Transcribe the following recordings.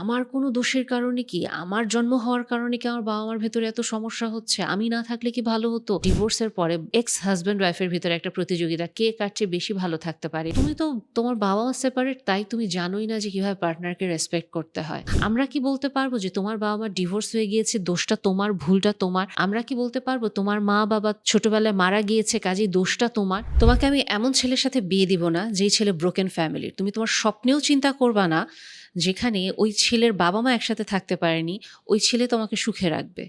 আমার কোনো দোষের কারণে কি? আমার জন্ম হওয়ার কারণে কি আমার বাবা মার ভেতরে এত সমস্যা হচ্ছে? আমি না থাকলে কি ভালো হতো? ডিভোর্সের পরে এক্স হাজব্যান্ড ওয়াইফের ভিতরে একটা প্রতিযোগিতা, কে কার চেয়ে বেশি ভালো থাকতে পারে? তুমি তো তোমার বাবা মা সেপারেট তাই তুমি জানোই না যে কীভাবে পার্টনারকে রেসপেক্ট করতে হয়। আমরা কি বলতে পারব যে তোমার বাবা মা ডিভোর্স হয়ে গিয়েছে, দোষটা তোমার, ভুলটা তোমার? আমরা কি বলতে পারব তোমার মা বাবা ছোটবেলায় মারা গিয়েছে, কাজেই দোষটা তোমার? তোমাকে আমি এমন ছেলের সাথে বিয়ে দিব না, যেই ছেলে ব্রোকেন ফ্যামিলির তুমি তোমার স্বপ্নেও চিন্তা করবা না যেখানে ওই ছেলের বাবা মা একসাথে থাকতে পারেনি, ওই ছেলে তোমাকে সুখে রাখবে।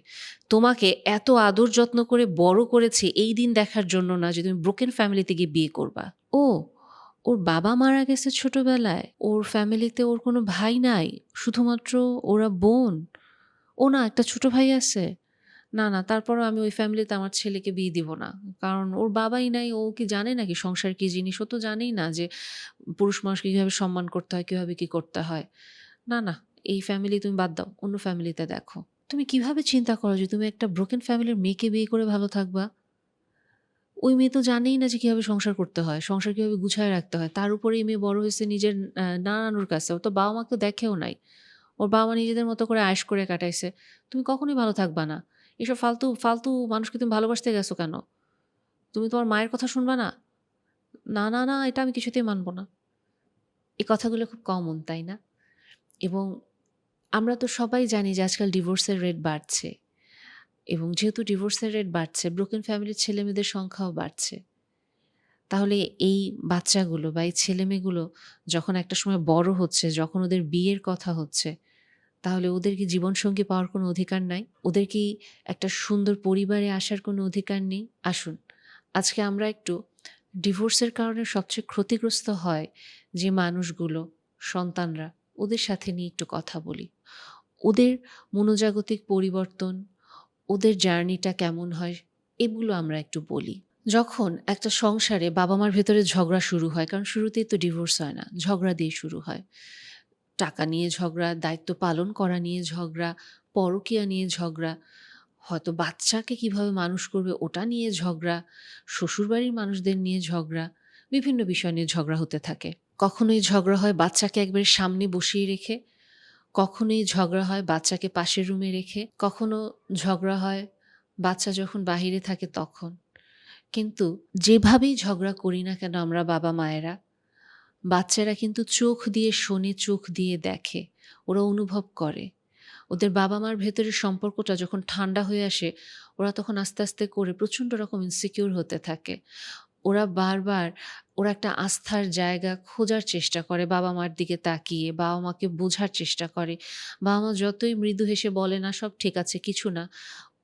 তোমাকে এত আদর যত্ন করে বড় করেছে এই দিন দেখার জন্য না যে তুমি ব্রোকেন ফ্যামিলিতে গিয়ে বিয়ে করবা। ও, ওর বাবা মারা গেছে ছোটবেলায়, ওর ফ্যামিলিতে ওর কোনো ভাই নাই, শুধুমাত্র ওরা বোন। ও না, একটা ছোট ভাই আছে। না না, তারপরও আমি ওই ফ্যামিলিতে আমার ছেলেকে বিয়ে দিব না। কারণ ওর বাবাই নাই, ও কি জানে নাকি সংসার কি জিনিস? ও তো জানেই না যে পুরুষ মানুষকে কীভাবে সম্মান করতে হয়, কীভাবে কি করতে হয়। না না, এই ফ্যামিলি তুমি বাদ দাও, অন্য ফ্যামিলিতে দেখো। তুমি কীভাবে চিন্তা করো যে তুমি একটা ব্রোকেন ফ্যামিলির মেয়েকে বিয়ে করে ভালো থাকবা? ওই মেয়ে তো জানেই না যে কীভাবে সংসার করতে হয়, সংসার কীভাবে গুছায় রাখতে হয়। তার উপরে এই মেয়ে বড় হয়েছে নিজের নানানুর কাছে। ও তো বাবা মাকে দেখেও নাই। ওর বাবা মা নিজেদের মতো করে আয়েস করে কাটাইছে। তুমি কখনোই ভালো থাকবা না। এসব ফালতু ফালতু মানুষকে তুমি ভালোবাসতে গেছো কেন? তুমি তোমার মায়ের কথা শুনবা না? না না না, এটা আমি কিছুতেই মানবো না। এই কথাগুলো খুব কমন তাই না? এবং আমরা তো সবাই জানি যে আজকাল ডিভোর্সের রেট বাড়ছে। এবং যেহেতু ডিভোর্সের রেট বাড়ছে ব্রোকেন ফ্যামিলির ছেলে মেয়েদের সংখ্যাও বাড়ছে। তাহলে এই বাচ্চাগুলো বা এই ছেলেমেয়েগুলো যখন একটা সময় বড় হচ্ছে, যখন ওদের বিয়ের কথা হচ্ছে তাহলে ওদের কি জীবনসঙ্গী পাওয়ার কোনো অধিকার নাই? ওদের কি একটা সুন্দর পরিবারে আসার কোনো অধিকার নেই? আসুন, আজকে আমরা একটু ডিভোর্সের কারণে সবচেয়ে ক্ষতিগ্রস্ত হয় যে মানুষগুলো, সন্তানরা, ওদের সাথে নিয়ে একটু কথা বলি। ওদের মনোজাগতিক পরিবর্তন, ওদের জার্নিটা কেমন হয়, এগুলো আমরা একটু বলি। যখন একটা সংসারে বাবা মার ভেতরে ঝগড়া শুরু হয়, কারণ শুরুতেই তো ডিভোর্স হয় না, ঝগড়া দিয়ে শুরু হয়। টাকা নিয়ে ঝগড়া, দায়িত্ব পালন করা নিয়ে ঝগড়া, পরকীয়া নিয়ে ঝগড়া। হয়তো বাচ্চাকে কীভাবে মানুষ করবে ওটা নিয়ে ঝগড়া, শ্বশুরবাড়ির মানুষদের নিয়ে ঝগড়া, বিভিন্ন বিষয় নিয়ে ঝগড়া হতে থাকে। কখনোই ঝগড়া হয় বাচ্চাকে একবারে সামনে বসিয়ে রেখে, কখনোই ঝগড়া হয় বাচ্চাকে পাশের রুমে রেখে, কখনো ঝগড়া হয় বাচ্চা যখন বাহিরে থাকে তখন। কিন্তু যেভাবেই ঝগড়া করি না কেন আমরা বাবা মায়েরা বাচ্চারা কিন্তু চোখ দিয়ে শোনে, চোখ দিয়ে দেখে। ওরা অনুভব করে। ওদের বাবা মার ভেতরের সম্পর্কটা যখন ঠান্ডা হয়ে আসে, ওরা তখন আস্তে আস্তে করে প্রচণ্ড রকম ইনসিকিউর হতে থাকে। ওরা বারবার, ওরা একটা আস্থার জায়গা খোঁজার চেষ্টা করে বাবা মার দিকে তাকিয়ে বাবা মাকে বোঝার চেষ্টা করে। বাবা মা যতই মৃদু হেসে বলে না, সব ঠিক আছে, কিছু না,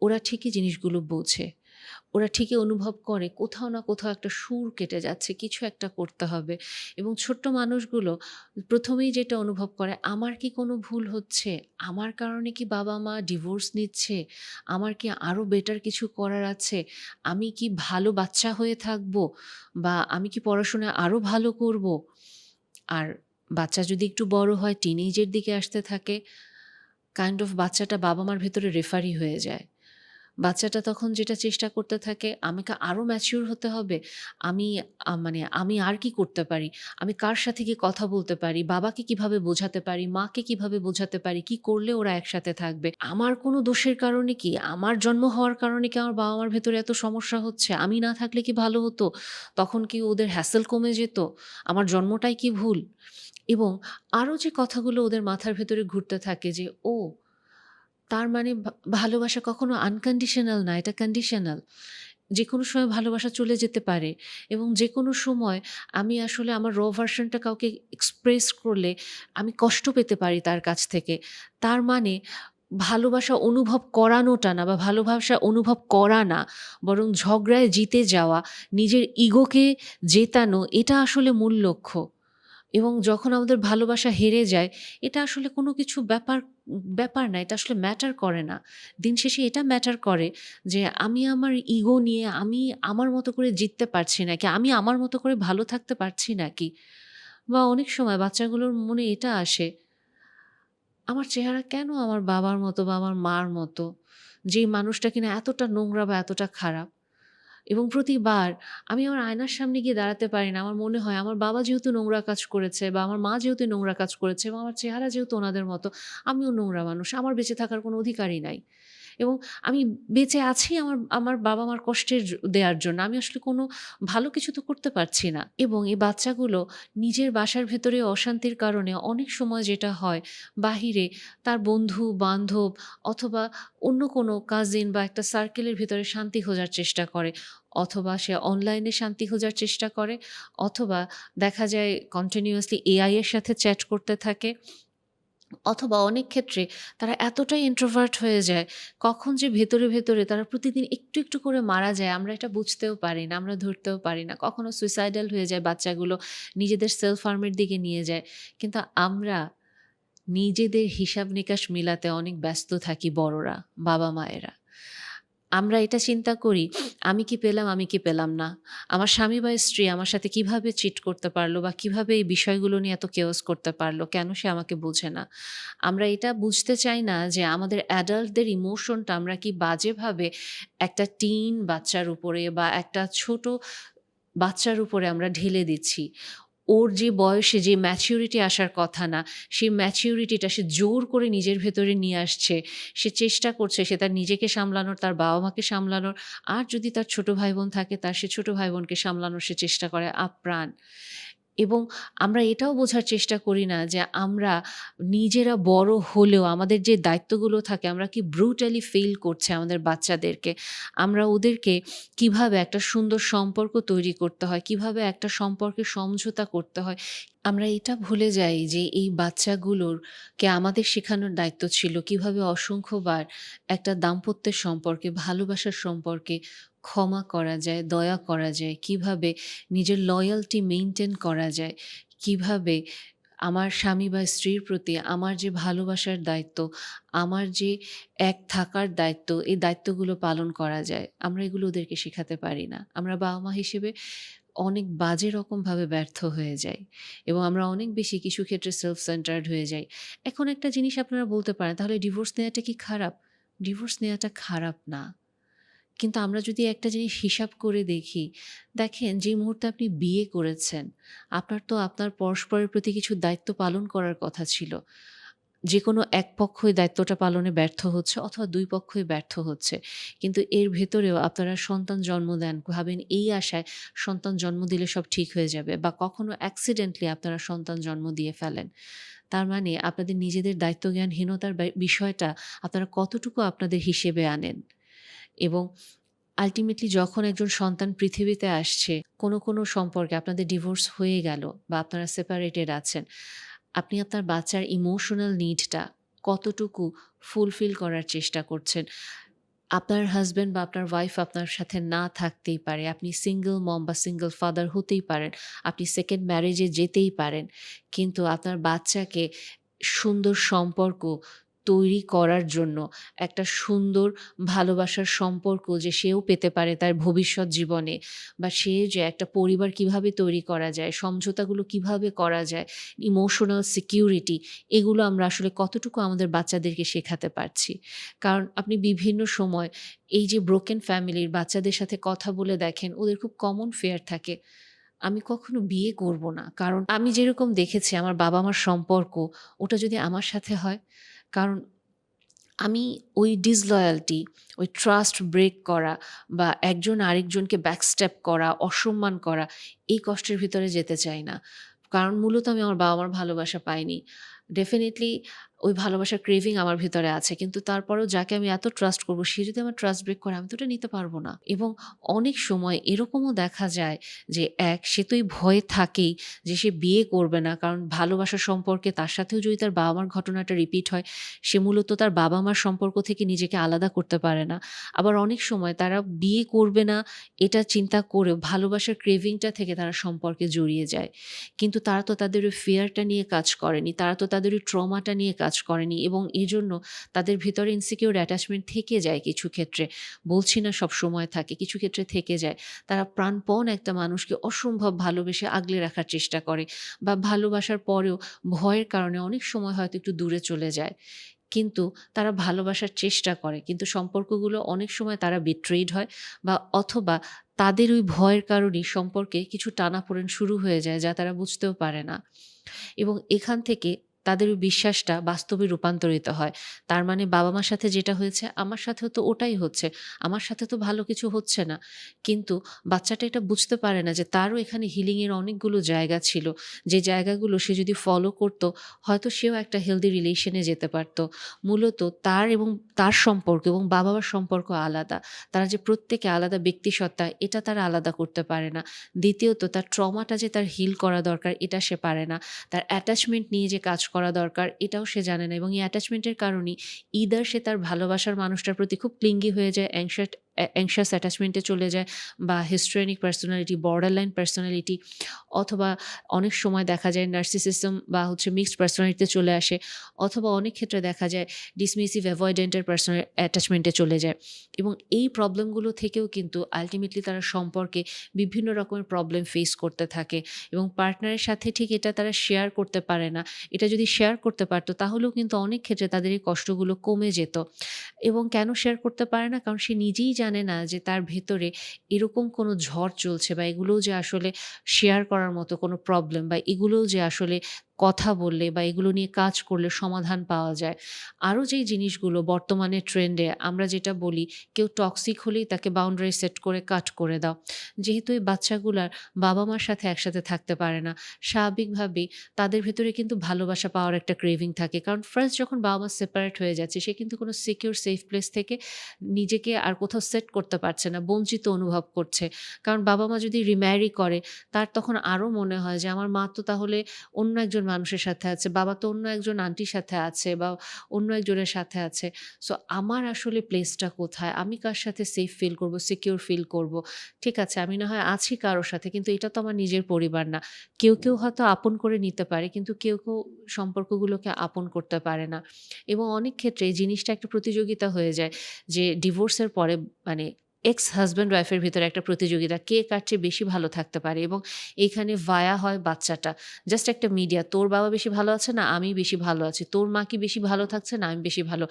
ওরা ঠিকই জিনিসগুলো বোঝে। ওরা ঠিকই অনুভব করে, কোথাও না কোথাও একটা সুর কেটে যাচ্ছে, কিছু একটা করতে হবে। এবং ছোট্ট মানুষগুলো প্রথমেই যেটা অনুভব করে, আমার কি কোনো ভুল হচ্ছে? আমার কারণে কি বাবা মা ডিভোর্স নিচ্ছে? আমার কি আরও বেটার কিছু করার আছে? আমি কি ভালো বাচ্চা হয়ে থাকব? বা আমি কি পড়াশোনা আরও ভালো করব? আর বাচ্চা যদি একটু বড় হয় টিনেজের দিকে আসতে থাকে কাইন্ড অফ বাচ্চাটা বাবা মার ভেতরে রেফারি হয়ে যায়। বাচ্চাটা তখন যেটা চেষ্টা করতে থাকে, আমাকে আরও ম্যাচিউর হতে হবে, আমি মানে আমি আর কি করতে পারি? আমি কার সাথে কি কথা বলতে পারি? বাবাকে কীভাবে বোঝাতে পারি? মাকে কীভাবে বোঝাতে পারি? কি করলে ওরা একসাথে থাকবে? আমার কোনো দোষের কারণে কি? আমার জন্ম হওয়ার কারণে কি আমার বাবা মার ভেতরে এত সমস্যা হচ্ছে? আমি না থাকলে কি ভালো হতো? তখন কি ওদের হ্যাসেল কমে যেত? আমার জন্মটাই কি ভুল? এবং আরও যে কথাগুলো ওদের মাথার ভেতরে ঘুরতে থাকে যে, ও তার মানে ভালোবাসা কখনো আনকন্ডিশনাল না, এটা কন্ডিশনাল যে কোনো সময় ভালোবাসা চলে যেতে পারে এবং যে কোনো সময় আমি আসলে আমার র ভার্সনটা কাউকে এক্সপ্রেস করলে আমি কষ্ট পেতে পারি তার কাছ থেকে। তার মানে ভালোবাসা অনুভব করানোটা না বা ভালোবাসা অনুভব করা না, বরং ঝগড়ায় জিতে যাওয়া, নিজের ইগোকে জেতানো, এটা আসলে মূল লক্ষ্য। এবং যখন আমাদের ভালোবাসা হেরে যায়, এটা আসলে কোনো কিছু ব্যাপার ব্যাপার না, এটা আসলে ম্যাটার করে না। দিন শেষে এটা ম্যাটার করে যে আমি আমার ইগো নিয়ে আমি আমার মতো করে জিততে পারছি নাকি, আমি আমার মতো করে ভালো থাকতে পারছি নাকি? বা অনেক সময় বাচ্চাগুলোর মনে এটা আসে, আমার চেহারা কেন আমার বাবার মতো বা আমার মার মতো? যেই মানুষটা কিনা এতটা নোংরা বা এতটা খারাপ? এবং প্রতিবার আমি আমার আয়নার সামনে গিয়ে দাঁড়াতে পারি না। আমার মনে হয় আমার বাবা যেহেতু নোংরা কাজ করেছে বা আমার মা যেহেতু নোংরা কাজ করেছে এবং আমার চেহারা যেহেতু ওনাদের মতো, আমিও নোংরা মানুষ। আমার বেঁচে থাকার কোনো অধিকারই নাই। এবং আমি বেঁচে আছি আমার আমার বাবা-মার কষ্টের দেওয়ার জন্য। আমি আসলে কোনো ভালো কিছু তো করতে পারছি না। এবং এই বাচ্চাগুলো নিজের বাসার ভেতরে অশান্তির কারণে অনেক সময় যেটা হয়, বাহিরে তার বন্ধু-বান্ধব অথবা অন্য কোনো কাজিন বা একটা সার্কেলের ভেতরে শান্তি খোঁজার চেষ্টা করে। অথবা সে অনলাইনে শান্তি খোঁজার চেষ্টা করে। অথবা দেখা যায় কন্টিনিউয়াসলি এআই এর সাথে চ্যাট করতে থাকে। অথবা অনেক ক্ষেত্রে তারা এতটাই ইন্ট্রোভার্ট হয়ে যায়, কখন যে ভেতরে, ভেতরে তারা প্রতিদিন একটু, একটু করে মারা যায় আমরা এটা বুঝতেও পারি না, আমরা ধরতেও পারি না। কখনো সুইসাইডাল হয়ে যায় বাচ্চাগুলো, নিজেদের সেলফ হার্ম এর দিকে নিয়ে যায়। কিন্তু আমরা নিজেদের হিসাব-নিকাশ মিলাতে অনেক ব্যস্ত থাকি বড়রা, বাবা-মায়েরা। আমরা এটা চিন্তা করি, আমি কি পেলাম, আমি কি পেলাম না। আমার স্বামী বা স্ত্রী আমার সাথে কীভাবে চিট করতে পারল বা কীভাবে এই বিষয়গুলো নিয়ে এত কেওস করতে পারল কেন সে আমাকে বোঝে না। আমরা এটা বুঝতে চাই না যে আমাদের অ্যাডাল্টদের ইমোশনটা আমরা কি বাজেভাবে একটা টিন বাচ্চার উপরে বা একটা ছোট বাচ্চার উপরে আমরা ঢেলে দিচ্ছি। ওর যে বয়সে যে ম্যাচিউরিটি আসার কথা না, সেই ম্যাচিউরিটিটা সে জোর করে নিজের ভেতরে নিয়ে আসছে। সে চেষ্টা করছে সে তার নিজেকে সামলানোর, তার বাবা-মাকে সামলানোর। আর যদি তার ছোট ভাই-বোন থাকে তার সে ছোট ভাই-বোনকে সামলানোর সে চেষ্টা করে আপ্রাণ। এবং আমরা এটাও বোঝার চেষ্টা করি না যে আমরা নিজেরা বড় হলেও আমাদের যে দায়িত্বগুলো থাকে আমরা কি ব্রুটালি ফেল করছে আমাদের বাচ্চাদেরকে। আমরা ওদেরকে কীভাবে একটা সুন্দর সম্পর্ক তৈরি করতে হয়, কীভাবে একটা সম্পর্কে সমঝোতা করতে হয়। আমরা এটা ভুলে যাই যে এই বাচ্চাগুলোরকে আমাদের শেখানোর দায়িত্ব ছিল কীভাবে অসংখ্যবার একটা দাম্পত্যের সম্পর্কে, ভালোবাসার সম্পর্কে ক্ষমা করা যায়, দয়া করা যায়, কীভাবে নিজের লয়ালটি মেইনটেইন করা যায়, কীভাবে আমার স্বামী বা স্ত্রীর প্রতি আমার যে ভালোবাসার দায়িত্ব, আমার যে এক থাকার দায়িত্ব, এই দায়িত্বগুলো পালন করা যায়। আমরা এগুলো ওদেরকে শেখাতে পারি না। আমরা বাবা-মা হিসেবে অনেক বাজে রকমভাবে ব্যর্থ হয়ে যাই এবং আমরা অনেক বেশি কিছু ক্ষেত্রে সেলফ সেন্টার্ড হয়ে যাই। এখন একটা জিনিস আপনারা বলতে পারেন, তাহলে ডিভোর্স নেওয়াটা কি খারাপ? ডিভোর্স নেওয়াটা খারাপ না। কিন্তু আমরা যদি একটা জিনিস হিসাব করে দেখি, দেখেন যে মুহূর্তে আপনি বিয়ে করেছেন, আপনার তো আপনার পরস্পরের প্রতি কিছু দায়িত্ব পালন করার কথা ছিল। যেকোনো এক পক্ষই দায়িত্বটা পালনে ব্যর্থ হচ্ছে অথবা দুই পক্ষই ব্যর্থ হচ্ছে। কিন্তু এর ভেতরেও আপনারা সন্তান জন্ম দেন, ভাবেন এই আশায় সন্তান জন্ম দিলে সব ঠিক হয়ে যাবে বা কখনো অ্যাক্সিডেন্টালি আপনারা সন্তান জন্ম দিয়ে ফেলেন। তার মানে আপনাদের নিজেদের দায়িত্বজ্ঞানহীনতার বিষয়টা আপনারা কতটুকু আপনাদের হিসেবে আনেন। এবং আলটিমেটলি যখন একজন সন্তান পৃথিবীতে আসছে, কোনো, কোনো সম্পর্কে আপনাদের ডিভোর্স হয়ে গেল বা আপনারা সেপারেটেড আছেন। আপনি আপনার বাচ্চার ইমোশনাল নিডটা কতটুকু ফুলফিল করার চেষ্টা করছেন। আপনার হাজব্যান্ড বা আপনার ওয়াইফ আপনার সাথে না থাকতেই পারে। আপনি সিঙ্গেল মম বা সিঙ্গেল ফাদার হতেই পারেন। আপনি সেকেন্ড ম্যারেজে যেতেই পারেন। কিন্তু আপনার বাচ্চাকে সুন্দর সম্পর্ক তৈরি করার জন্য একটা সুন্দর ভালোবাসার সম্পর্ক যে সেও পেতে পারে তার ভবিষ্যৎ জীবনে বা সে যে একটা পরিবার কীভাবে তৈরি করা যায়, সমঝোতাগুলো কীভাবে করা যায়, ইমোশনাল সিকিউরিটি এগুলো আমরা আসলে কতটুকু আমাদের বাচ্চাদেরকে শেখাতে পারছি। কারণ আপনি বিভিন্ন সময় এই যে ব্রোকেন ফ্যামিলির বাচ্চাদের সাথে কথা বলে দেখেন ওদের খুব কমন ফেয়ার থাকে। আমি কখনো বিয়ে করব না। কারণ আমি যেরকম দেখেছি আমার বাবা-মার সম্পর্ক ওটা যদি আমার সাথে হয়, কারণ আমি ওই ডিসলয়ালটি, ওই ট্রাস্ট ব্রেক করা বা একজন আরেকজনকে ব্যাকস্ট্যাপ করা, অসম্মান করা এই কষ্টের ভিতরে যেতে চাই না। কারণ মূলত আমি আমার বাবা-মার ভালোবাসা পাইনি। ডেফিনিটলি ওই ভালোবাসার ক্রেভিং আমার ভিতরে আছে। কিন্তু তারপরেও যাকে আমি এত ট্রাস্ট করব সে যদি আমার ট্রাস্ট ব্রেক করে আমি তো ওটা নিতে পারব না। এবং অনেক সময় এরকমও দেখা যায় যে এক সে তো ভয়ে থাকেই যে সে বিয়ে করবে না। কারণ ভালোবাসার সম্পর্কে তার সাথেও যদি তার বাবা-মার ঘটনাটা রিপিট হয়, সে মূলত তার বাবা-মার সম্পর্ক থেকে নিজেকে আলাদা করতে পারে না। আবার অনেক সময় তারা বিয়ে করবে না এটা চিন্তা করেও ভালোবাসার ক্রেভিংটা থেকে তারা সম্পর্কে জড়িয়ে যায়। কিন্তু তারা তো তাদের ওই ফিয়ারটা নিয়ে কাজ করেনি। তারা তো তাদের ওই ট্রমাটা নিয়ে কাজ করেনি এবং এজন্য তাদের ভিতরে ইনসিকিউর অ্যাটাচমেন্ট থেকে যায় কিছু ক্ষেত্রে। বলছি না সবসময় থাকে, কিছু ক্ষেত্রে থেকে যায়। তারা প্রাণপণ একটা মানুষকে অসম্ভব ভালোবেসে আগলে রাখার চেষ্টা করে বা ভালোবাসার পরেও ভয়ের কারণে অনেক সময় হয়তো একটু দূরে চলে যায়। কিন্তু তারা ভালোবাসার চেষ্টা করে। কিন্তু সম্পর্কগুলো অনেক সময় তারা বিট্রেইড হয় বা অথবা তাদের ওই ভয়ের কারণেই সম্পর্কে কিছু টানাপোড়েন শুরু হয়ে যায় যা তারা বুঝতেও পারে না। এবং এখান থেকে তাদের বিশ্বাসটা বাস্তবে রূপান্তরিত হয়। তার মানে বাবা-মার সাথে যেটা হয়েছে, আমার সাথেও তো ওটাই হচ্ছে। আমার সাথে তো ভালো কিছু হচ্ছে না। কিন্তু বাচ্চাটা এটা বুঝতে পারে না যে তারও এখানে হিলিংয়ের অনেকগুলো জায়গা ছিল। যে জায়গাগুলো সে যদি ফলো করত, হয়তো সেও একটা হেলদি রিলেশনে যেতে পারত। মূলত তার এবং তার সম্পর্ক এবং বাবা-মার সম্পর্ক আলাদা। তারা যে প্রত্যেকে আলাদা ব্যক্তিসত্তা, এটা তারা আলাদা করতে পারে না। দ্বিতীয়ত, তার ট্রমাটা যে তার হিল করা দরকার, এটা সে পারে না। তার অ্যাটাচমেন্ট নিয়ে যে কাজ করা দরকার এটাও সে জানে না এবং এই অ্যাটাচমেন্টের কারণেই ইদার সে তার ভালোবাসার মানুষটার প্রতি খুব ক্লিঙ্গি হয়ে যায়, অ্যাংশাস অ্যা অ্যাংশাস অ্যাটাচমেন্টে চলে যায় বা histrionic personality, borderline personality অথবা অনেক সময় দেখা যায় নার্সিসিজম বা হচ্ছে মিক্সড পার্সোনালিটি তে চলে আসে। অথবা অনেক ক্ষেত্রে দেখা যায় ডিসমিসিভ অ্যাভয়েডেন্টের পার্সোনাল অ্যাটাচমেন্ট চলে যায়। এবং এই প্রবলেমগুলো থেকেও কিন্তু আল্টিমেটলি তারা সম্পর্কে বিভিন্ন রকমের প্রবলেম ফেস করতে থাকে এবং পার্টনারের সাথে ঠিক এটা তারা শেয়ার করতে পারে না। এটা যদি শেয়ার করতে পারতো তাহলেও কিন্তু অনেক ক্ষেত্রে তাদের এই কষ্টগুলো কমে যেত। এবং কেন শেয়ার করতে পারে না? কারণ সে নিজেই জানে না যে তার ভেতরে এরকম কোনো ঝড় চলছে বা এগুলোও যে আসলে শেয়ার করার মতো কোনো প্রবলেম বা এগুলোও যে আসলে কথা বললে বা এগুলো নিয়ে কাজ করলে সমাধান পাওয়া যায়। আরও যেই জিনিসগুলো বর্তমানে ট্রেন্ডে আমরা যেটা বলি কেউ টক্সিক হলেই তাকে বাউন্ডারি সেট করে কাট করে দাও। যেহেতু এই বাচ্চাগুলার বাবা-মার সাথে একসাথে থাকতে পারে না, স্বাভাবিকভাবেই তাদের ভেতরে কিন্তু ভালোবাসা পাওয়ার একটা ক্রেভিং থাকে। কারণ ফার্স্ট যখন বাবা-মা সেপারেট হয়ে যাচ্ছে সে কিন্তু কোনো সিকিউর সেফ প্লেস থেকে নিজেকে আর কোথাও সেট করতে পারছে না, বঞ্চিত অনুভব করছে। কারণ বাবা-মা যদি রিম্যারি করে তার তখন আরও মনে হয় যে আমার মা তো তাহলে অন্য একজন মানুষের সাথে আছে, বাবা তো অন্য একজন আন্টির সাথে আছে বা অন্য একজনের সাথে আছে। সো আমার আসলে প্লেসটা কোথায়? আমি কার সাথে সেফ ফিল করব, সিকিউর ফিল করব? ঠিক আছে আমি না হয় আছি কারোর সাথে কিন্তু এটা তো আমার নিজের পরিবার না। কেউ, কেউ হয়তো আপন করে নিতে পারে কিন্তু কেউ, কেউ সম্পর্কগুলোকে আপন করতে পারে না। এবং অনেক ক্ষেত্রে এই জিনিসটা একটা প্রতিযোগিতা হয়ে যায় যে ডিভোর্সের পরে মানে এক্স হাসব্যান্ড ওয়াইফের ভিতরে একটা প্রতিযোগিতা। কে কার চেয়ে বেশি ভালো থাকতে পারে এবং এইখানে ভায়া হয় বাচ্চাটা। জাস্ট একটা মিডিয়া। তোর বাবা বেশি ভালো আছে না আমি বেশি ভালো আছি। তোর মা কি বেশি ভালো থাকছে না আমি বেশি ভালো।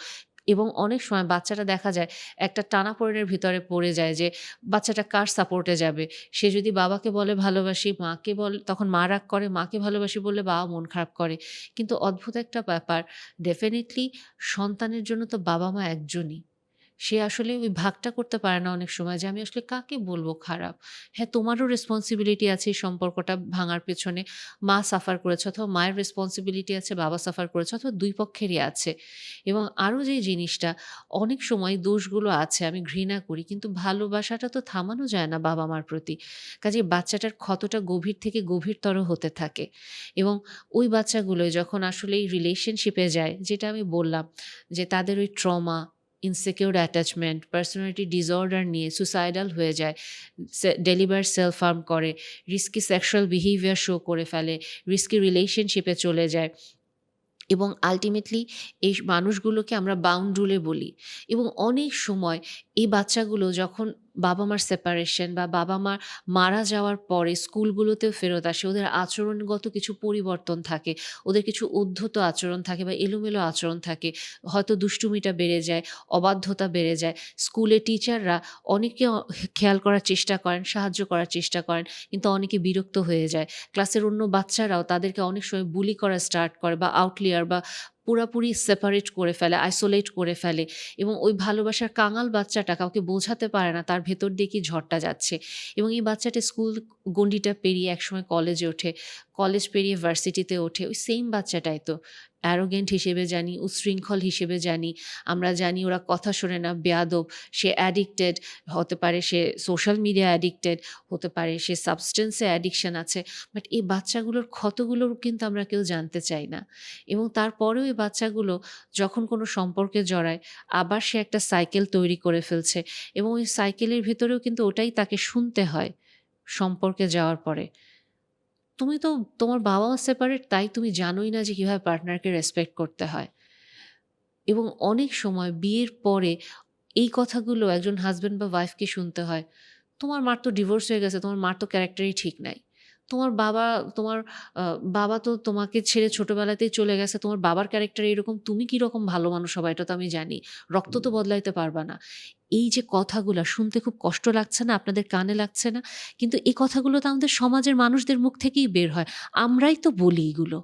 এবং অনেক সময় বাচ্চাটা দেখা যায় একটা টানাপোড়েনের ভিতরে পড়ে যায় যে বাচ্চাটা কার সাপোর্টে যাবে। সে যদি বাবাকে বলে ভালোবাসি, মাকে বল তখন মা রাগ করে, মাকে ভালোবাসি বলে বাবা মন খারাপ করে। কিন্তু অদ্ভুত একটা ব্যাপার ডেফিনেটলি সন্তানের জন্য তো বাবা-মা একজনই। সে আসলে ওই ভাগটা করতে পারে না অনেক সময় যে আমি আসলে কাকে বলব খারাপ। হ্যাঁ, তোমারও রেসপন্সিবিলিটি আছে এই সম্পর্কটা ভাঙার পেছনে। মা সাফার করেছে অথবা মায়ের রেসপন্সিবিলিটি আছে, বাবা সাফার করেছে অথবা দুই পক্ষেরই আছে। এবং আরও যে জিনিসটা অনেক সময় দোষগুলো আছে আমি ঘৃণা করি কিন্তু ভালোবাসাটা তো থামানো যায় না বাবা-মার প্রতি। কাজেই বাচ্চাটার ক্ষতটা গভীর থেকে গভীরতর হতে থাকে। এবং ওই বাচ্চাগুলো যখন আসলে এই রিলেশনশিপে যায় যেটা আমি বললাম যে তাদের ওই trauma, insecure attachment, personality disorder নিয়ে সুসাইডাল হয়ে যায়। ডেলিভার সেলফ হার্ম করে, রিস্কি সেক্সুয়াল বিহেভিয়ার শো করে ফেলে, রিস্কি রিলেশনশিপে চলে যায়। এবং আলটিমেটলি এই মানুষগুলোকে আমরা বাউন্ডুলে বলি। এবং অনেক সময় এই বাচ্চাগুলো যখন বাবা-মার সেপারেশন বা বাবা মার মারা যাওয়ার পরে স্কুলগুলোতেও ফেরত আসে ওদের আচরণগত কিছু পরিবর্তন থাকে। ওদের কিছু উদ্ধত আচরণ থাকে বা এলোমেলো আচরণ থাকে। হয়তো দুষ্টুমিটা বেড়ে যায়, অবাধ্যতা বেড়ে যায়। স্কুলে টিচাররা অনেকে খেয়াল করার চেষ্টা করেন, সাহায্য করার চেষ্টা করেন। কিন্তু অনেকে বিরক্ত হয়ে যায়। ক্লাসের অন্য বাচ্চারাও তাদেরকে অনেক সময় বুলি করা স্টার্ট করে বা আউটলিয়ার বা পুরাপুরি সেপারেট করে ফেলে, আইসোলেট করে ফেলে এবং ওই ভালোবাসার কাঙাল বাচ্চাটা কাউকে বোঝাতে পারে না তার ভেতর দিয়ে কি ঝড়টা যাচ্ছে। এবং এই বাচ্চাটা স্কুল গণ্ডিটা পেরিয়ে একসময় কলেজে ওঠে। কলেজ পেরিয়ে ভার্সিটিতে ওঠে। ওই সেম বাচ্চাটাই তো। অ্যারোগেন্ট হিসেবে জানি, উচ্ছৃঙ্খল হিসেবে জানি। আমরা জানি ওরা কথা শোনে না, বেয়াদব। সে অ্যাডিক্টেড হতে পারে সে সোশ্যাল মিডিয়া অ্যাডিক্টেড, হতে পারে সে সাবস্টেন্সে অ্যাডিকশান আছে। বাট এই বাচ্চাগুলোর ক্ষতগুলো কিন্তু আমরা কেউ জানতে চাই না। এবং তারপরেও এই বাচ্চাগুলো যখন কোনো সম্পর্কে জড়ায় আবার সে একটা সাইকেল তৈরি করে ফেলছে এবং ওই সাইকেলের ভেতরেও কিন্তু ওটাই তাকে শুনতে হয় সম্পর্কে যাওয়ার পরে। তুমি তো তোমার বাবা-মা সেপারেট তাই তুমি জানোই না যে কীভাবে পার্টনারকে রেসপেক্ট করতে হয়। এবং অনেক সময় বিয়ের পরে এই কথাগুলো একজন হাজব্যান্ড বা ওয়াইফকে শুনতে হয়। তোমার মার তো ডিভোর্স হয়ে গেছে, তোমার মার তো ক্যারেক্টারই ঠিক নাই। তোমার বাবা তোমার বাবা তো তোমাকে ছেড়ে ছোটবেলাতেই চলে গেছে। তোমার বাবার ক্যারেক্টার এরকম, তুমি কীরকম ভালো মানুষ হবা এটা তো আমি জানি। রক্ত তো বদলাইতে পারবা না। এই যে কথাগুলো শুনতে খুব কষ্ট লাগছে না? আপনাদের কানে লাগছে না? কিন্তু এই কথাগুলো তো আমাদের সমাজের মানুষদের মুখ থেকেই বের হয়। আমরাই তো বলি এগুলো।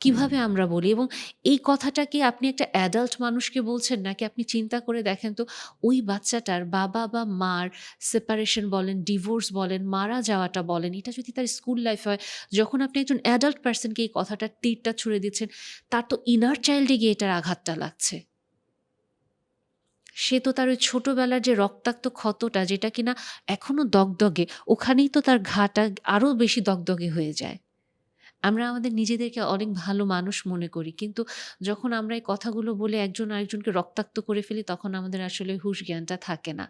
কীভাবে আমরা বলি এবং এই কথাটা কি আপনি একটা অ্যাডাল্ট মানুষকে বলছেন নাকি আপনি চিন্তা করে দেখেন তো ওই বাচ্চাটার বাবা বা মার সেপারেশন বলেন, ডিভোর্স বলেন, মারা যাওয়াটা বলেন, এটা যদি তার স্কুল লাইফ হয়, যখন আপনি একজন অ্যাডাল্ট পারসনকে এই কথাটার তীরটা ছুঁড়ে দিচ্ছেন, তার তো ইনার চাইল্ডে গিয়ে এটার আঘাতটা লাগছে। সে তো তার ওই ছোটোবেলার যে রক্তাক্ত ক্ষতটা যেটা কিনা এখনও দগদগে, ওখানেই তো তার ঘাটা আরও বেশি দগদগে হয়ে যায়। আমরা আমাদের নিজেদেরকে অনেক ভালো মানুষ মনে করি। কিন্তু যখন আমরা এই কথাগুলো বলে একজন আরেকজনকে রক্তাক্ত করে ফেলি তখন আমাদের আসলে হুশ জ্ঞানটা থাকে না।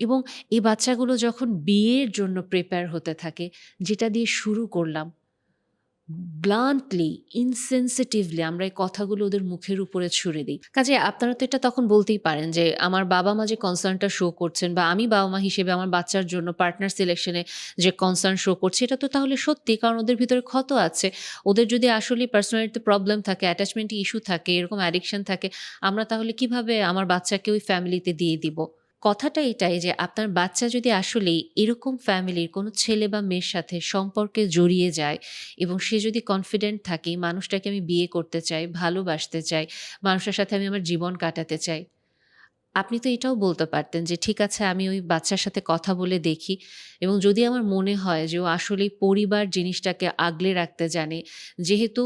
এবং এই বাচ্চাগুলো যখন বিয়ের জন্য প্রিপেয়ার হতে থাকে, যেটা দিয়ে শুরু করলাম ব্লান্টলি, ইনসেনসিটিভলি আমরা এই কথাগুলো ওদের মুখের উপরে ছুড়ে দিই। কাজে আপনারা তো এটা তখন বলতেই পারেন যে, আমার বাবা-মা যে কনসার্নটা শো করছেন বা আমি বাবা-মা হিসেবে আমার বাচ্চার জন্য পার্টনার সিলেকশনে যে কনসার্ন শো করছি, এটা তো তাহলে সত্যি। কারণ ওদের ভিতরে ক্ষত আছে। ওদের যদি আসলে পার্সোনালিটিতে প্রবলেম থাকে, অ্যাটাচমেন্ট ইস্যু থাকে, এরকম অ্যাডিকশন থাকে, আমরা তাহলে কীভাবে আমার বাচ্চাকে ওই ফ্যামিলিতে দিয়ে দিব? কথাটা এটাই যে আপনার বাচ্চা যদি আসলেই এরকম ফ্যামিলির কোনো ছেলে বা মেয়ের সাথে সম্পর্কে জড়িয়ে যায় এবং সে যদি কনফিডেন্ট থাকে, মানুষটাকে আমি বিয়ে করতে চাই, ভালোবাসতে চাই, মানুষের সাথে আমি আমার জীবন কাটাতে চাই। আপনি তো এটাও বলতে পারতেন যে, ঠিক আছে আমি ওই বাচ্চার সাথে কথা বলে দেখি এবং যদি আমার মনে হয় যে ও আসলে পরিবার জিনিসটাকে আগলে রাখতে জানে, যেহেতু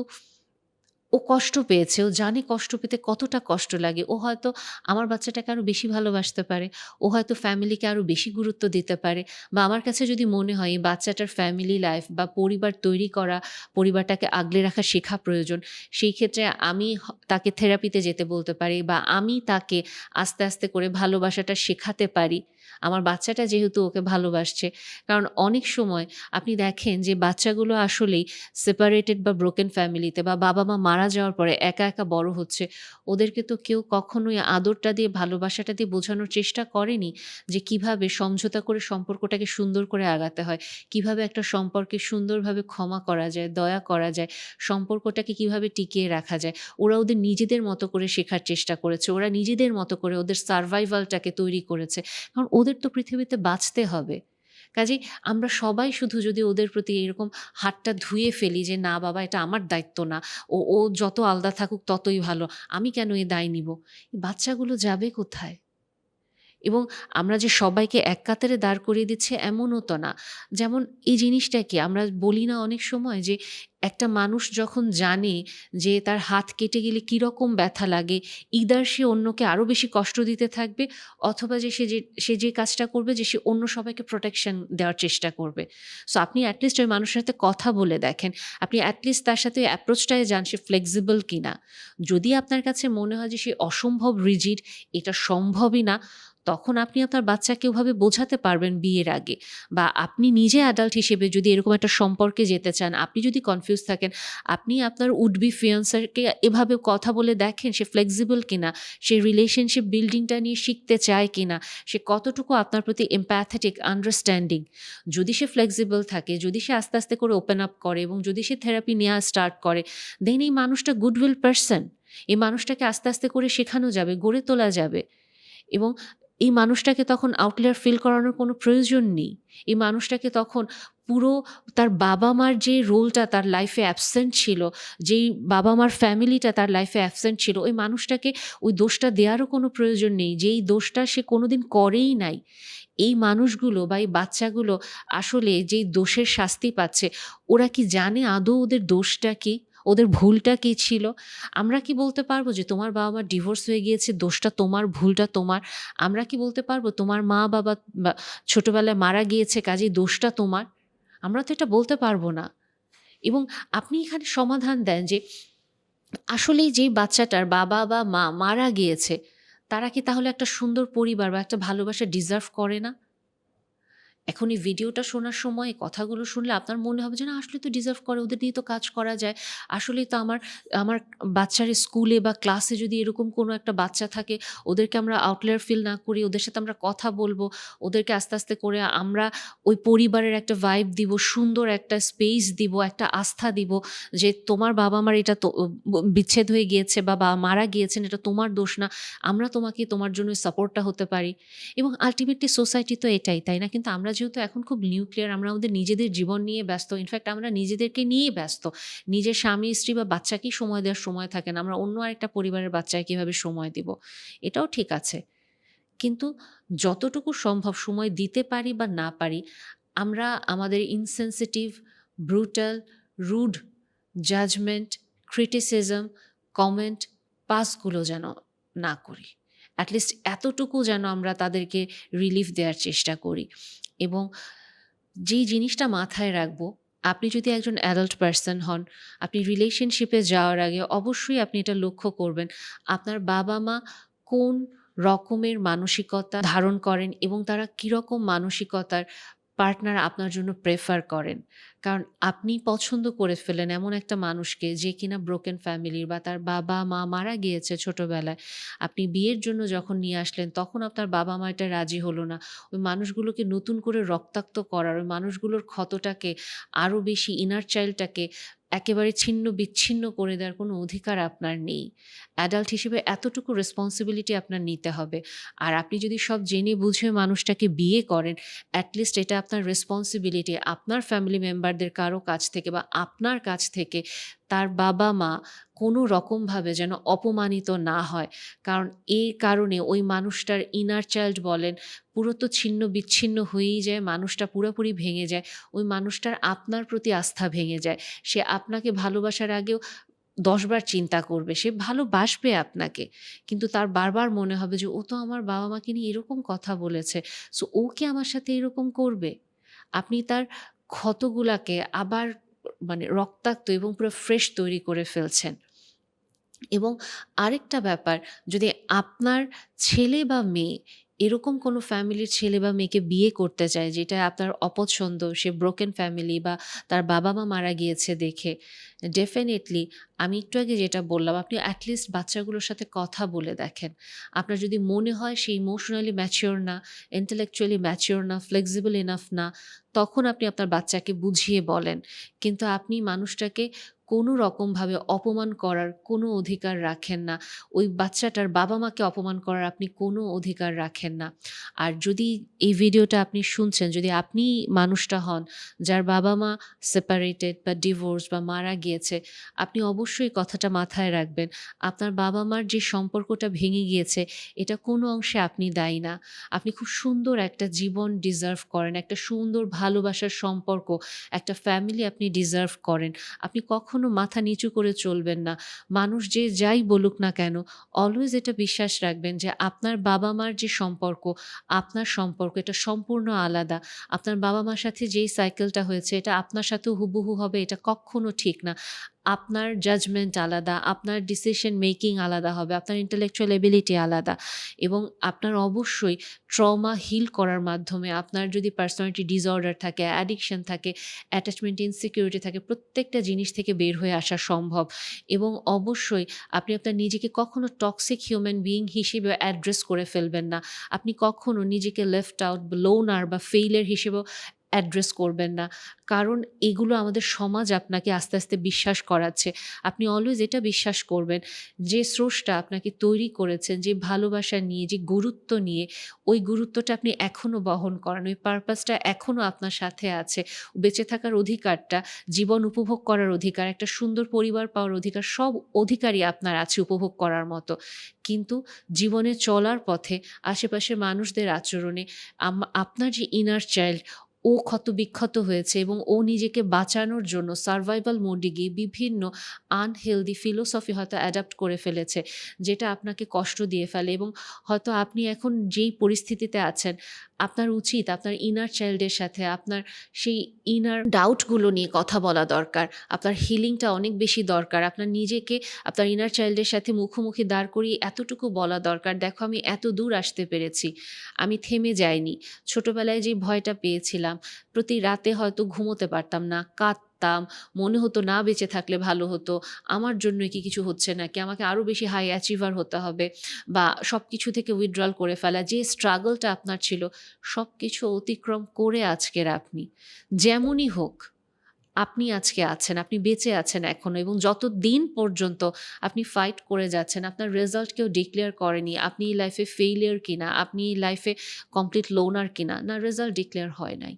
ও কষ্ট পেয়েছে, ও জানে কষ্ট পেতে কতটা কষ্ট লাগে। ও হয়তো আমার বাচ্চাটাকে আরও বেশি ভালোবাসতে পারে। ও হয়তো ফ্যামিলিকে আরও বেশি গুরুত্ব দিতে পারে বা আমার কাছে যদি মনে হয় এই বাচ্চাটার ফ্যামিলি লাইফ বা পরিবার তৈরি করা, পরিবারটাকে আগলে রাখা শেখা প্রয়োজন। সেই ক্ষেত্রে আমি তাকে থেরাপিতে যেতে বলতে পারি বা আমি তাকে আস্তে, আস্তে করে ভালোবাসাটা শেখাতে পারি। আমার বাচ্চাটা যেহেতু ওকে ভালোবাসছে। কারণ অনেক সময় আপনি দেখেন যে বাচ্চাগুলো আসলেই সেপারেটেড বা ব্রোকেন ফ্যামিলিতে বা বাবা-মা মারা যাওয়ার পরে একা, একা বড় হচ্ছে। ওদেরকে তো কেউ কখনোই আদরটা দিয়ে, ভালোবাসাটা দিয়ে বোঝানোর চেষ্টা করেনি যে কীভাবে সমঝোতা করে সম্পর্কটাকে সুন্দর করে আগাতে হয়। কীভাবে একটা সম্পর্কে সুন্দরভাবে ক্ষমা করা যায়, দয়া করা যায়, সম্পর্কটাকে কীভাবে টিকিয়ে রাখা যায়। ওরা ওদের নিজেদের মতো করে শেখার চেষ্টা করেছে। ওরা নিজেদের মতো করে ওদের সারভাইভালটাকে তৈরি করেছে। কারণ ওদের তো পৃথিবীতে বাঁচতে হবে। কাজেই আমরা সবাই শুধু যদি ওদের প্রতি এরকম হাতটা ধুয়ে ফেলি যে, "না বাবা এটা আমার দায়িত্ব না। ও ও যত আলাদা থাকুক ততই ভালো। আমি কেন এ দায় নিব?" বাচ্চাগুলো যাবে কোথায়? এবং আমরা যে সবাইকে এক কাতারে দাঁড় করিয়ে দিচ্ছে এমনও তো না। যেমন এই জিনিসটা কি আমরা বলি না অনেক সময় যে একটা মানুষ যখন জানে যে তার হাত কেটে গেলে কীরকম ব্যথা লাগে, ইদার সে অন্যকে আরও বেশি কষ্ট দিতে থাকবে অথবা যে সে যে সে যে কাজটা করবে যে সে অন্য সবাইকে প্রোটেকশন দেওয়ার চেষ্টা করবে। সো আপনি এট লিস্ট ওই মানুষের সাথে কথা বলে দেখেন। আপনি এট লিস্ট তার সাথে ওই অ্যাপ্রোচটায় যান সে ফ্লেক্সিবল কিনা। যদি আপনার কাছে মনে হয় যে সে অসম্ভব রিজিড, এটা সম্ভবই না, তখন আপনি আপনার বাচ্চাকে ওভাবে বোঝাতে পারবেন বিয়ের আগে। বা আপনি নিজে অ্যাডাল্ট হিসেবে যদি এরকম একটা সম্পর্কে যেতে চান, আপনি যদি কনফিউজ থাকেন, আপনি আপনার উড বি ফিয়ান্সারকে এভাবে কথা বলে দেখেন সে ফ্লেক্সিবল কিনা, সে রিলেশনশিপ বিল্ডিংটা নিয়ে শিখতে চায় কিনা, সে কতটুকু আপনার প্রতি এম্প্যাথেটিক আন্ডারস্ট্যান্ডিং। যদি সে ফ্লেক্সিবল থাকে, যদি সে আস্তে, আস্তে করে ওপেন আপ করে এবং যদি সে থেরাপি নেওয়া স্টার্ট করে, দেন এই মানুষটা গুডউইল পারসন। এই মানুষটাকে আস্তে, আস্তে করে শেখানো যাবে, গড়ে তোলা যাবে এবং এই মানুষটাকে তখন আউটলায়ার ফিল করানোর কোনো প্রয়োজন নেই। এই মানুষটাকে তখন পুরো তার বাবা-মার যে রোলটা তার লাইফে অ্যাবসেন্ট ছিল, যেই বাবা-মার ফ্যামিলিটা তার লাইফে অ্যাবসেন্ট ছিল, ওই মানুষটাকে ওই দোষটা দেওয়ারও কোনো প্রয়োজন নেই। যেই দোষটা সে কোনোদিন করেই নাই। এই মানুষগুলো বা এই বাচ্চাগুলো আসলে যেই দোষের শাস্তি পাচ্ছে, ওরা কি জানে আদৌ ওদের দোষটা কী? ওদের ভুলটা কী ছিল? আমরা কি বলতে পারব যে তোমার বাবা মা ডিভোর্স হয়ে গিয়েছে, দোষটা তোমার, ভুলটা তোমার? আমরা কি বলতে পারব তোমার মা-বাবা বা ছোটবেলায় মারা গিয়েছে কাজেই দোষটা তোমার? আমরা তো এটা বলতে পারব না। এবং আপনি এখানে সমাধান দেন যে আসলেই যেই বাচ্চাটার বাবা বা মা মারা গিয়েছে, তারা কি তাহলে একটা সুন্দর পরিবার বা একটা ভালোবাসা ডিজার্ভ করে না? এখন এই ভিডিওটা শোনার সময় কথাগুলো শুনলে আপনার মনে হবে যে না, আসলে তো ডিজার্ভ করে, ওদের নিয়ে তো কাজ করা যায়। আসলে তো আমার আমার বাচ্চার স্কুলে বা ক্লাসে যদি এরকম কোনো একটা বাচ্চা থাকে, ওদেরকে আমরা আউটলেয়ার ফিল না করি, ওদের সাথে আমরা কথা বলব, ওদেরকে আস্তে আস্তে করে আমরা ওই পরিবারের একটা ভাইব দিব, সুন্দর একটা স্পেস দিব, একটা আস্থা দিব যে তোমার বাবা মার এটা তো বিচ্ছেদ হয়ে গিয়েছে বা বা মারা গিয়েছেন, এটা তোমার দোষ না, আমরা তোমাকে তোমার জন্য সাপোর্টটা হতে পারি। এবং আলটিমেটলি সোসাইটি তো এটাই, তাই না? কিন্তু আমরা যেহেতু এখন খুব নিউক্লিয়ার আমরা আমাদের নিজেদের জীবন নিয়ে ব্যস্ত। ইনফ্যাক্ট আমরা নিজেদেরকে নিয়ে ব্যস্ত। নিজের স্বামী, স্ত্রী বা বাচ্চাকেই সময় দেওয়ার সময় থাকে না। আমরা অন্য আরেকটা পরিবারের বাচ্চায় কীভাবে সময় দিব। এটাও ঠিক আছে। কিন্তু যতটুকু সম্ভব সময় দিতে পারি বা না পারি, আমরা আমাদের insensitive brutal rude judgement criticism comment পাসগুলো যেন না করি। অ্যাটলিস্ট এতটুকু যেন আমরা তাদেরকে রিলিফ দেওয়ার চেষ্টা করি। এবং যেই জিনিসটা মাথায় রাখব, আপনি যদি একজন অ্যাডাল্ট পার্সন হন, আপনি রিলেশনশিপে যাওয়ার আগে অবশ্যই আপনি এটা লক্ষ্য করবেন, আপনার বাবা মা কোন রকমের মানসিকতা ধারণ করেন এবং তারা কীরকম মানসিকতার পার্টনার আপনার জন্য প্রেফার করেন। কারণ আপনি পছন্দ করে ফেলেন এমন একটা মানুষকে যে কিনা ব্রোকেন ফ্যামিলির বা তার বাবা, মা মারা গিয়েছে ছোটবেলায়। আপনি বিয়ের জন্য যখন নিয়ে আসলেন তখন আপনার বাবা মা এটা রাজি হলো না। ওই মানুষগুলোকে নতুন করে রক্তাক্ত করার, ওই মানুষগুলোর ক্ষতটাকে আরও বেশি ইনার চাইল্ডটাকে একেবারে ছিন্ন বিচ্ছিন্ন করে দেওয়ার কোনো অধিকার আপনার নেই। অ্যাডাল্ট হিসেবে এতটুকু রেসপন্সিবিলিটি আপনার নিতে হবে। আর আপনি যদি সব জেনে বুঝে মানুষটাকে বিয়ে করেন অ্যাটলিস্ট এটা আপনার রেসপন্সিবিলিটি আপনার ফ্যামিলি মেম্বারদের কারও কাছ থেকে বা আপনার কাছ থেকে তার বাবা মা কোনো রকমভাবে যেন অপমানিত না হয়। কারণ এই কারণে ওই মানুষটার ইনার চাইল্ড বলেন, পুরো তো ছিন্ন বিচ্ছিন্ন হয়েই যায়, মানুষটা পুরোপুরি ভেঙে যায়, ওই মানুষটার আপনার প্রতি আস্থা ভেঙে যায়। সে আপনাকে ভালোবাসার আগেও দশবার চিন্তা করবে, সে ভালোবাসবে আপনাকে, কিন্তু তার বারবার মনে হবে যে, ও তো আমার বাবা মাকে নিয়ে এরকম কথা বলেছে সো ও কি আমার সাথে এরকম করবে? আপনি তার ক্ষতগুলাকে আবার মানে রক্তাক্ত এবং পুরো ফ্রেশ তৈরি করে ফেলছেন। এবং আরেকটা ব্যাপার, যদি আপনার ছেলে বা মেয়ে এরকম কোনো ফ্যামিলির ছেলে বা মেয়েকে বিয়ে করতে চায়, যেটা আপনার অপছন্দ, সে ব্রোকেন ফ্যামিলি বা তার বাবা মা মারা গিয়েছে দেখে ডেফিনেটলি আমি একটু আগে যেটা বললাম, আপনি অ্যাটলিস্ট বাচ্চাগুলোর সাথে কথা বলে দেখেন। আপনার যদি মনে হয় সে ইমোশনালি ম্যাচিওর না ইন্টেলেকচুয়ালি ম্যাচিওর না ফ্লেক্সিবল এনাফ না, তখন আপনি আপনার বাচ্চাকে বুঝিয়ে বলেন। কিন্তু আপনি মানুষটাকে কোনো রকমভাবে অপমান করার কোনো অধিকার রাখেন না। ওই বাচ্চাটার বাবা মাকে অপমান করার আপনি কোনো অধিকার রাখেন না। আর যদি এই ভিডিওটা আপনি শুনছেন, যদি আপনি মানুষটা হন, যার বাবা মা সেপারেটেড বা ডিভোর্স বা মারা গিয়েছে আপনি অবশ্যই কথাটা মাথায় রাখবেন। আপনার বাবা মার যে সম্পর্কটা ভেঙে গিয়েছে, এটা কোনো অংশে আপনি দায়ী না। আপনি খুব সুন্দর একটা জীবন ডিজার্ভ করেন, একটা সুন্দর ভালোবাসার সম্পর্ক, একটা ফ্যামিলি আপনি ডিজার্ভ করেন। আপনি কখনো মাথা নিচু করে চলবেন না। মানুষ যে যাই বলুক না কেন অলওয়েজ এটা বিশ্বাস রাখবেন যে আপনার বাবা মার যে সম্পর্ক, আপনার সম্পর্ক, এটা সম্পূর্ণ আলাদা। আপনার বাবা মার সাথে যেই সাইকেলটা হয়েছে, এটা আপনার সাথেও হুবহু হবে, এটা কখনো ঠিক না। আপনার জাজমেন্ট আলাদা, আপনার ডিসিশন মেকিং আলাদা হবে, আপনার ইন্টেলেকচুয়াল এবিলিটি আলাদা এবং আপনার অবশ্যই ট্রমা হিল করার মাধ্যমে আপনার যদি পার্সোনালিটি ডিসঅর্ডার থাকে অ্যাডিকশন থাকে অ্যাটাচমেন্ট ইনসিকিউরিটি থাকে, প্রত্যেকটা জিনিস থেকে বের হয়ে আসা সম্ভব এবং অবশ্যই আপনি আপনার নিজেকে কখনো টক্সিক হিউম্যান বিইং হিসেবে অ্যাড্রেস করে ফেলবেন না। আপনি কখনো নিজেকে লেফট আউট লোনার বা ফেইলের হিসেবেও অ্যাড্রেস করবেন না। কারণ এগুলো আমাদের সমাজ আপনাকে আস্তে আস্তে বিশ্বাস করাচ্ছে। আপনি অলওয়েজ এটা বিশ্বাস করবেন যে স্রষ্টা আপনাকে তৈরি করেছেন, যে ভালোবাসা নিয়ে, যে গুরুত্ব নিয়ে, ওই গুরুত্বটা আপনি এখনও বহন করেন, ওই পারপাসটা এখনও আপনার সাথে আছে। বেঁচে থাকার অধিকারটা, জীবন উপভোগ করার অধিকার, একটা সুন্দর পরিবার পাওয়ার অধিকার, সব অধিকারই আপনার আছে উপভোগ করার মতো। কিন্তু জীবনে চলার পথে, আশেপাশের মানুষদের আচরণে আপনার যে ইনার চাইল্ড ও ক্ষত-বিক্ষত হয়েছে এবং ও নিজেকে বাঁচানোর জন্য সারভাইভাল মোডে গিয়ে বিভিন্ন আনহেলদি ফিলোসফি হয়তো অ্যাডাপ্ট করে ফেলেছে, যেটা আপনাকে কষ্ট দিয়ে ফেলে এবং হয়তো আপনি এখন যেই পরিস্থিতিতে আছেন, আপনার উচিত আপনার ইনার চাইল্ডের সাথে আপনার সেই ইনার ডাউটগুলো নিয়ে কথা বলা দরকার। আপনার হিলিংটা অনেক বেশি দরকার। আপনার নিজেকে আপনার ইনার চাইল্ডের সাথে মুখোমুখি দাঁড় করিয়ে এতটুকু বলা দরকার, "দেখো আমি এত দূর আসতে পেরেছি। আমি থেমে যাইনি। ছোটবেলায় যে ভয়টা পেয়েছিলাম, প্রতি রাতে হয়তো ঘুমোতে পারতাম না, কাঁদতাম, মনে হতো না বেঁচে থাকলে ভালো হতো। আমার জন্যই কি কিছু হচ্ছে নাকি? আমাকে আরও বেশি হাই অ্যাচিভার হতে হবে বা সবকিছু থেকে উইথড্রল করে ফেলা।" যে স্ট্রাগলটা আপনার ছিল, সব কিছু অতিক্রম করে আজকের আপনি। যেমনই হোক, আপনি আজকে আছেন, আপনি বেঁচে আছেন এখনও এবং যতদিন পর্যন্ত আপনি ফাইট করে যাচ্ছেন, আপনার রেজাল্ট কেউ ডিক্লেয়ার করেনি। আপনি এই লাইফে ফেইলিয়ার কিনা, আপনি এই লাইফে কমপ্লিট লোনার কিনা, না রেজাল্ট ডিক্লেয়ার হয় নাই।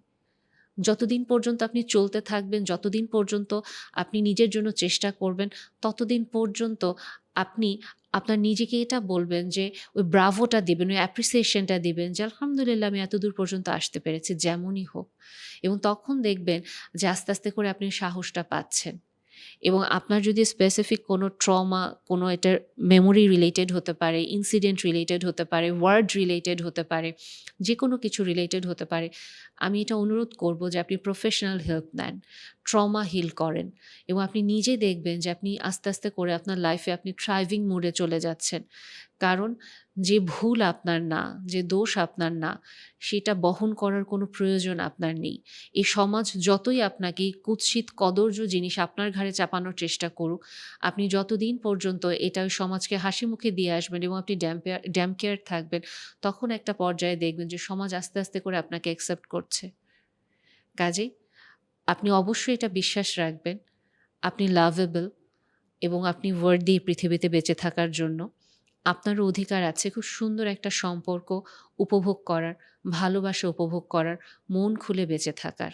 যতদিন পর্যন্ত আপনি চলতে থাকবেন, যতদিন পর্যন্ত আপনি নিজের জন্য চেষ্টা করবেন, ততদিন পর্যন্ত আপনি আপনার নিজেকে এটা বলবেন যে ওই ব্রাভোটা দেবেন ওই অ্যাপ্রিসিয়েশনটা দেবেন যে, "আলহামদুলিল্লাহ আমি এতদূর পর্যন্ত আসতে পেরেছি, যেমনই হোক।" এবং তখন দেখবেন যে আস্তে, আস্তে করে আপনি সাহসটা পাচ্ছেন। এবং আপনার যদি স্পেসিফিক কোনো ট্রমা, কোনো এটার মেমোরি রিলেটেড হতে পারে, ইনসিডেন্ট রিলেটেড হতে পারে, ওয়ার্ড রিলেটেড হতে পারে, যে কোনো কিছু রিলেটেড হতে পারে। আমি এটা অনুরোধ করব যে আপনি প্রফেশনাল হেল্প নেন। ট্রমা হিল করেন এবং আপনি নিজে দেখবেন যে আপনি আস্তে, আস্তে করে আপনার লাইফে আপনি ট্রাইভিং মোডে চলে যাচ্ছেন। কারণ যে ভুল আপনার না, যে দোষ আপনার না, সেটা বহন করার কোনো প্রয়োজন আপনার নেই। এই সমাজ যতই আপনাকে কুৎসিত কদর্য জিনিস আপনার ঘাড়ে চাপানোর চেষ্টা করুক, আপনি যতদিন পর্যন্ত এটা ওই সমাজকে হাসিমুখে দিয়ে আসবেন এবং আপনি ড্যাম্পেয়ার ড্যাম কেয়ার থাকবেন, তখন একটা পর্যায়ে দেখবেন যে সমাজ আস্তে, আস্তে করে আপনাকে অ্যাকসেপ্ট করছে। কাজেই আপনি অবশ্যই এটা বিশ্বাস রাখবেন, আপনি লাভেবল এবং আপনি ওয়ার্ড পৃথিবীতে বেঁচে থাকার জন্য। আপনারও অধিকার আছে খুব সুন্দর একটা সম্পর্ক উপভোগ করার, ভালোবাসা উপভোগ করার, মন খুলে বেঁচে থাকার।